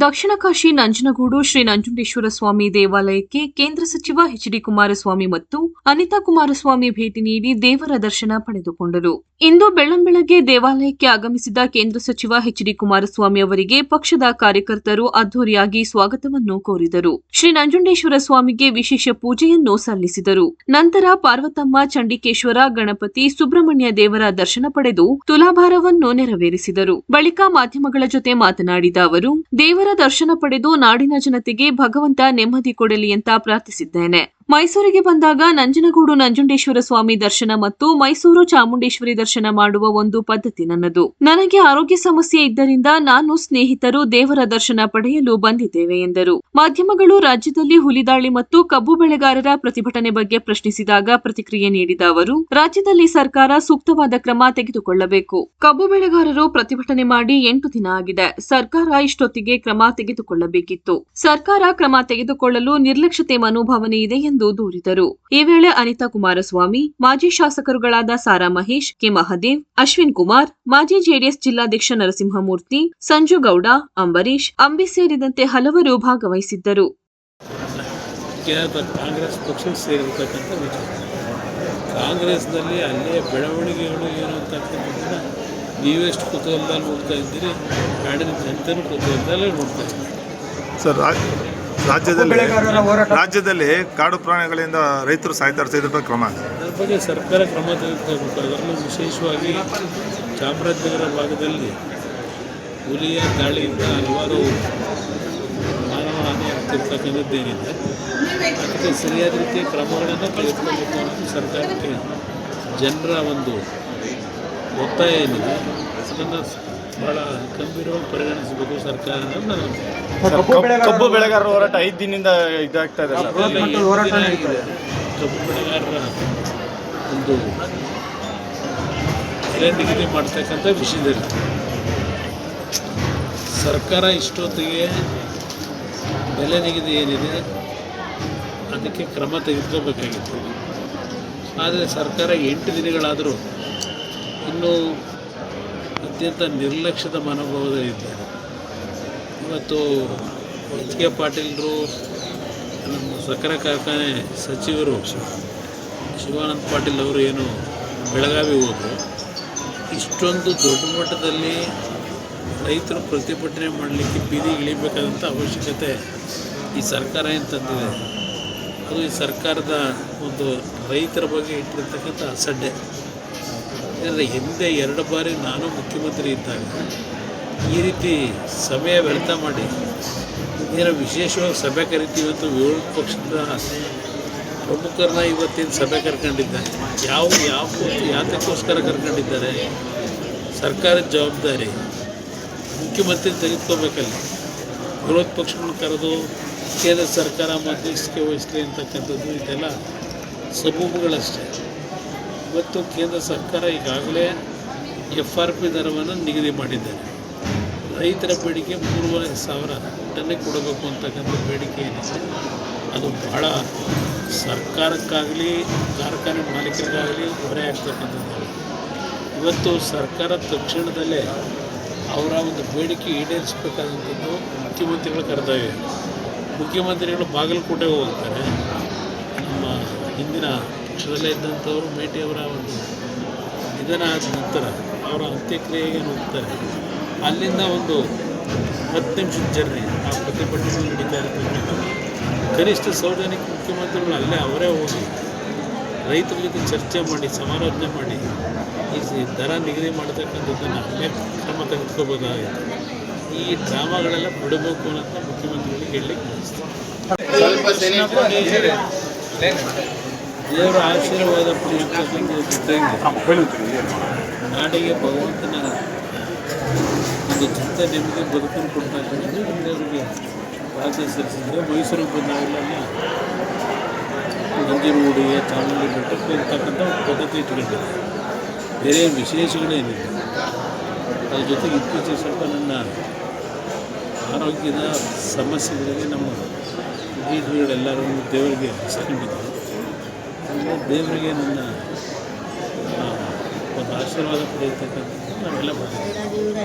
ದಕ್ಷಿಣ ಕಾಶಿ ನಂಜನಗೂಡು ಶ್ರೀ ನಂಜುಂಡೇಶ್ವರ ಸ್ವಾಮಿ ದೇವಾಲಯಕ್ಕೆ ಕೇಂದ್ರ ಸಚಿವ ಎಚ್ ಡಿ ಕುಮಾರಸ್ವಾಮಿ ಮತ್ತು ಅನಿತಾ ಕುಮಾರಸ್ವಾಮಿ ಭೇಟಿ ನೀಡಿ ದೇವರ ದರ್ಶನ ಪಡೆದುಕೊಂಡರು. ಇಂದು ಬೆಳ್ಳಂಬೆಳಗ್ಗೆ ದೇವಾಲಯಕ್ಕೆ ಆಗಮಿಸಿದ ಕೇಂದ್ರ ಸಚಿವ ಎಚ್ ಡಿ ಕುಮಾರಸ್ವಾಮಿ ಅವರಿಗೆ ಪಕ್ಷದ ಕಾರ್ಯಕರ್ತರು ಅದ್ದೂರಿಯಾಗಿ ಸ್ವಾಗತವನ್ನು ಕೋರಿದರು. ಶ್ರೀ ನಂಜುಂಡೇಶ್ವರ ಸ್ವಾಮಿಗೆ ವಿಶೇಷ ಪೂಜೆಯನ್ನು ಸಲ್ಲಿಸಿದರು. ನಂತರ ಪಾರ್ವತಮ್ಮ, ಚಂಡಿಕೇಶ್ವರ, ಗಣಪತಿ, ಸುಬ್ರಹ್ಮಣ್ಯ ದೇವರ ದರ್ಶನ ಪಡೆದು ತುಲಾಭಾರವನ್ನು ನೆರವೇರಿಸಿದರು. ಬಳಿಕ ಮಾಧ್ಯಮಗಳ ಜೊತೆ ಮಾತನಾಡಿದ ಅವರು, ದೇವರ ದರ್ಶನ ಪಡೆದು ನಾಡಿನ ಜನತೆಗೆ ಭಗವಂತ ನೆಮ್ಮದಿ ಕೊಡಲಿ ಅಂತ ಪ್ರಾರ್ಥಿಸಿದ್ದೇನೆ. ಮೈಸೂರಿಗೆ ಬಂದಾಗ ನಂಜನಗೂಡು ನಂಜುಂಡೇಶ್ವರ ಸ್ವಾಮಿ ದರ್ಶನ ಮತ್ತು ಮೈಸೂರು ಚಾಮುಂಡೇಶ್ವರಿ ದರ್ಶನ ಮಾಡುವ ಒಂದು ಪದ್ಧತಿ ನನ್ನದು. ನನಗೆ ಆರೋಗ್ಯ ಸಮಸ್ಯೆ ಇದ್ದರಿಂದ ನಾನು ಸ್ನೇಹಿತರು ದೇವರ ದರ್ಶನ ಪಡೆಯಲು ಬಂದಿದ್ದೇವೆ ಎಂದರು. ಮಾಧ್ಯಮಗಳು ರಾಜ್ಯದಲ್ಲಿ ಹುಲಿದಾಳಿ ಮತ್ತು ಕಬ್ಬು ಬೆಳೆಗಾರರ ಪ್ರತಿಭಟನೆ ಬಗ್ಗೆ ಪ್ರಶ್ನಿಸಿದಾಗ ಪ್ರತಿಕ್ರಿಯೆ ನೀಡಿದ ಅವರು, ರಾಜ್ಯದಲ್ಲಿ ಸರ್ಕಾರ ಸೂಕ್ತವಾದ ಕ್ರಮ ತೆಗೆದುಕೊಳ್ಳಬೇಕು. ಕಬ್ಬು ಬೆಳೆಗಾರರು ಪ್ರತಿಭಟನೆ ಮಾಡಿ ಎಂಟು ದಿನ ಆಗಿದೆ. ಸರ್ಕಾರ ಇಷ್ಟೊತ್ತಿಗೆ ಕ್ರಮ ತೆಗೆದುಕೊಳ್ಳಬೇಕಿತ್ತು. ಸರ್ಕಾರ ಕ್ರಮ ತೆಗೆದುಕೊಳ್ಳಲು ನಿರ್ಲಕ್ಷ್ಯತೆ ಮನೋಭಾವನೆ ಇದೆ ಎಂದು ದೂರಿದರು. ಈ ವೇಳೆ ಅನಿತಾ ಕುಮಾರಸ್ವಾಮಿ ಮಾಜಿ ಶಾಸಕರುಗಳಾದ ಸಾರಾ ಮಹೇಶ್ ಕೆ ಮಹದೇವ್ ಅಶ್ವಿನ್ ಕುಮಾರ್ ಮಾಜಿ ಜೆಡಿಎಸ್ ಜಿಲ್ಲಾಧ್ಯಕ್ಷ ನರಸಿಂಹಮೂರ್ತಿ ಸಂಜು ಗೌಡ ಅಂಬರೀಶ್ ಅಂಬಿ ಸೇರಿದಂತೆ ಹಲವರು ಭಾಗವಹಿಸಿದ್ದರು. ಕೇವಲ ಕಾಂಗ್ರೆಸ್ ಪಕ್ಷಕ್ಕೆ ಸೇರಿರ್ತಕ್ಕಂಥ ವಿಚಾರ. ಕಾಂಗ್ರೆಸ್ನಲ್ಲಿ ಅಲ್ಲೇ ಬೆಳವಣಿಗೆಗಳು ಏನು ಅಂತಕ್ಕಂಥದ್ದನ್ನು ನೀವೆಷ್ಟು ಕುತೂಹಲದಲ್ಲಿ ನೋಡ್ತಾ ಇದ್ದೀರಿ ನಾಡಿನ ಜನತೆನೂ ಕುತೂಹಲದಲ್ಲೇ ನೋಡ್ತಾ ಇದ್ದೀರಿ. ಸರ್ ರಾಜ್ಯದಲ್ಲಿ ರಾಜ್ಯದಲ್ಲಿ ಕಾಡು ಪ್ರಾಣಿಗಳಿಂದ ರೈತರು ಸಾಯ್ತಾರೆ ಇದ್ರ ಬಗ್ಗೆ ಕ್ರಮ ಅದರ ಬಗ್ಗೆ ಸರ್ಕಾರ ಕ್ರಮ ತೆಗೆದುಕೋಬೇಕು ಅದರಲ್ಲೂ ವಿಶೇಷವಾಗಿ ಚಾಮರಾಜನಗರ ಭಾಗದಲ್ಲಿ ಹುಲಿಯ ದಾಳಿಯಿಂದ ಹಲವಾರು ಮಾನವ ಹಾನಿ ಆಗ್ತಿರ್ತಕ್ಕಂಥದ್ದೇನಿದೆ. ಅದಕ್ಕೆ ಸರಿಯಾದ ರೀತಿಯ ಕ್ರಮಗಳನ್ನು ತೆಗೆದುಕೊಳ್ಬೇಕು ಅನ್ನೋದು ಸರ್ಕಾರಕ್ಕೆ ಜನರ ಒಂದು ಒತ್ತಾಯ ಏನಿದೆ ಅದನ್ನು ಭಾಳ ಗಂಭೀರವಾಗಿ ಪರಿಗಣಿಸಬೇಕು ಸರ್ಕಾರ. ಕಬ್ಬು ಬೆಳೆಗಾರರ ಹೋರಾಟ ಐದು ದಿನದಿಂದ ಇದಾಗ್ತಾ ಇದೆ ಸರ್. ಕಬ್ಬು ಬೆಳೆಗಾರರ ಒಂದು ಬೆಲೆ ನಿಗದಿ ಮಾಡ್ತಕ್ಕಂಥ ವಿಷಯದಲ್ಲಿ ಸರ್ಕಾರ ಇಷ್ಟೊತ್ತಿಗೆ ಬೆಲೆ ನಿಗದಿ ಏನಿದೆ ಅದಕ್ಕೆ ಕ್ರಮ ತೆಗೆದುಕೋಬೇಕಾಗಿತ್ತು ಆದರೆ ಸರ್ಕಾರ ಎಂಟು ದಿನಗಳಾದರೂ ಇನ್ನೂ ಅತ್ಯಂತ ನಿರ್ಲಕ್ಷ್ಯದ ಮನೋಭಾವದಲ್ಲಿದ್ದಾರೆ. ಇವತ್ತು ಎಚ್ ಕೆ ಪಾಟೀಲರು, ನಮ್ಮ ಸಕ್ಕರೆ ಕಾರ್ಖಾನೆ ಸಚಿವರು ಶಿವಾನಂದ ಪಾಟೀಲ್ ಅವರು ಏನು ಬೆಳಗಾವಿ ಹೋದರು, ಇಷ್ಟೊಂದು ದೊಡ್ಡ ಮಟ್ಟದಲ್ಲಿ ರೈತರು ಪ್ರತಿಭಟನೆ ಮಾಡಲಿಕ್ಕೆ ಬೀದಿ ಇಳಿಬೇಕಾದಂಥ ಅವಶ್ಯಕತೆ ಈ ಸರ್ಕಾರ ಏನು ತಂದಿದೆ? ಅದು ಈ ಸರ್ಕಾರದ ಒಂದು ರೈತರ ಬಗ್ಗೆ ಇಟ್ಟಿರ್ತಕ್ಕಂಥ ಅಸಡ್ಡೆ. ಯಾಕಂದರೆ ಹಿಂದೆ ಎರಡು ಬಾರಿ ನಾನು ಮುಖ್ಯಮಂತ್ರಿ ಇದ್ದಾಗ ಈ ರೀತಿ ಸಮಯ ವ್ಯರ್ಥ ಮಾಡಿ ಏನೋ ವಿಶೇಷವಾಗಿ ಸಭೆ ಕರಿತೀವಿ ಅಂತ ವಿರೋಧ ಪಕ್ಷದ ಪ್ರಮುಖರನ್ನ ಇವತ್ತಿನ ಸಭೆ ಕರ್ಕೊಂಡಿದ್ದಾರೆ. ಯಾವ ಯಾವ ಯಾತಕ್ಕೋಸ್ಕರ ಕರ್ಕೊಂಡಿದ್ದಾರೆ? ಸರ್ಕಾರದ ಜವಾಬ್ದಾರಿ ಮುಖ್ಯಮಂತ್ರಿ ತೆಗೆದುಕೋಬೇಕಲ್ಲ. ವಿರೋಧ ಪಕ್ಷಗಳನ್ನ ಕರೆದು ಕೇಂದ್ರ ಸರ್ಕಾರ ಮಧ್ಯಸ್ಥಿಕೆ ವಹಿಸಲಿ ಅಂತಕ್ಕಂಥದ್ದು ಇದೆಲ್ಲ ಸಬೂಬುಗಳಷ್ಟೇ ಇವತ್ತು ಕೇಂದ್ರ ಸರ್ಕಾರ ಈಗಾಗಲೇ ಎಫ್ ಆರ್ ಪಿ ದರವನ್ನು ನಿಗದಿ ಮಾಡಿದ್ದಾರೆ. ರೈತರ ಬೇಡಿಕೆ ಮೂರುವರೆ ಸಾವಿರ ಟನ್ನೇ ಕೊಡಬೇಕು ಅಂತಕ್ಕಂಥ ಬೇಡಿಕೆ ಏನಿದೆ ಅದು ಬಹಳ ಸರ್ಕಾರಕ್ಕಾಗಲಿ, ಕಾರ್ಖಾನೆ ಮಾಲೀಕರಿಗಾಗಲಿ ಹೊರೆ ಆಗ್ತಕ್ಕಂಥದ್ದು. ಇವತ್ತು ಸರ್ಕಾರ ತಕ್ಷಣದಲ್ಲೇ ಅವರ ಒಂದು ಬೇಡಿಕೆ ಈಡೇರಿಸಬೇಕಾದಂಥದ್ದು ಮುಖ್ಯಮಂತ್ರಿಗಳ ಕರ್ತವ್ಯ. ಮುಖ್ಯಮಂತ್ರಿಗಳು ಬಾಗಲಕೋಟೆಗೆ ಹೋಗ್ತಾರೆ. ನಮ್ಮ ಹಿಂದಿನ ಪಕ್ಷದಲ್ಲೇ ಇದ್ದಂಥವರು ಮೇಟಿಯವರ ಒಂದು ನಿಧನ ಆದ ನಂತರ ಅವರ ಅಂತ್ಯಕ್ರಿಯೆಗೆ ಹೋಗ್ತಾರೆ. ಅಲ್ಲಿಂದ ಒಂದು ಹತ್ತು ನಿಮಿಷದ ಜರ್ನಿ ಆ ಪ್ರತಿಭಟನೆ ನಡೀತಾ ಇರ್ತಕ್ಕಂಥದ್ದು ಕನಿಷ್ಠ ಸಾರ್ವಜನಿಕ ಮುಖ್ಯಮಂತ್ರಿಗಳು ಅಲ್ಲೇ ಅವರೇ ಹೋಗಿ ರೈತರ ಜೊತೆ ಚರ್ಚೆ ಮಾಡಿ, ಸಮಾಲೋಚನೆ ಮಾಡಿ, ಈ ದರ ನಿಗದಿ ಮಾಡ್ತಕ್ಕಂಥದ್ದನ್ನು ಅಲ್ಲೇ ಕ್ರಮ ತೆಗೆದುಕೋಬೋದಾಗಿದೆ ಈ ಡ್ರಾಮಾಗಳೆಲ್ಲ ಬಿಡಬೇಕು ಅನ್ನೋದನ್ನ ಮುಖ್ಯಮಂತ್ರಿಗಳಿಗೆ ಹೇಳಲಿಕ್ಕೆ ದೇವರ ಆಶೀರ್ವಾದ ಪಡೆಯತಕ್ಕಂಥ ಜೊತೆಗೆ ನಾಡಿಗೆ ಭಗವಂತನ ಒಂದು ಚಿಂತೆ ನಿಮಗೆ ಬದುಕನ್ನು ಕೊಡ್ತಕ್ಕಂಥದ್ದು ಎಲ್ಲರಿಗೆ ಪ್ರಾರ್ಥನೆ ಸಲ್ಲಿಸಿದ್ರೆ ಮೈಸೂರಿಗೆ ನಂಜನಗೂಡಿಗೆ ಚಾಮುಂಡಿ ಬೆಟ್ಟಕ್ಕೆ ಇರ್ತಕ್ಕಂಥ ಒಂದು ಪದ್ಧತಿ ಇಟ್ಕೊಂಡಿದೆ ಬೇರೆ ವಿಶೇಷಗಳೇನಿಲ್ಲ ಅದ್ರ ಜೊತೆಗೆ ಇತ್ತೀಚೆಗೆ ಸ್ವಲ್ಪ ನನ್ನ ಆರೋಗ್ಯದ ಸಮಸ್ಯೆಗಳಿಗೆ ನಮ್ಮ ಲೀಡ್ರುಗಳೆಲ್ಲರೂ ದೇವರಿಗೆ ಹಸ್ಕೊಂಡಿದ್ದರು ದೇವರಿಗೆ ನನ್ನ ಒಂದು ಆಶೀರ್ವಾದ ಪಡೆಯತಕ್ಕಂಥದ್ದು ನಾವೆಲ್ಲ ಮಾಡಿದ್ದೀವಿ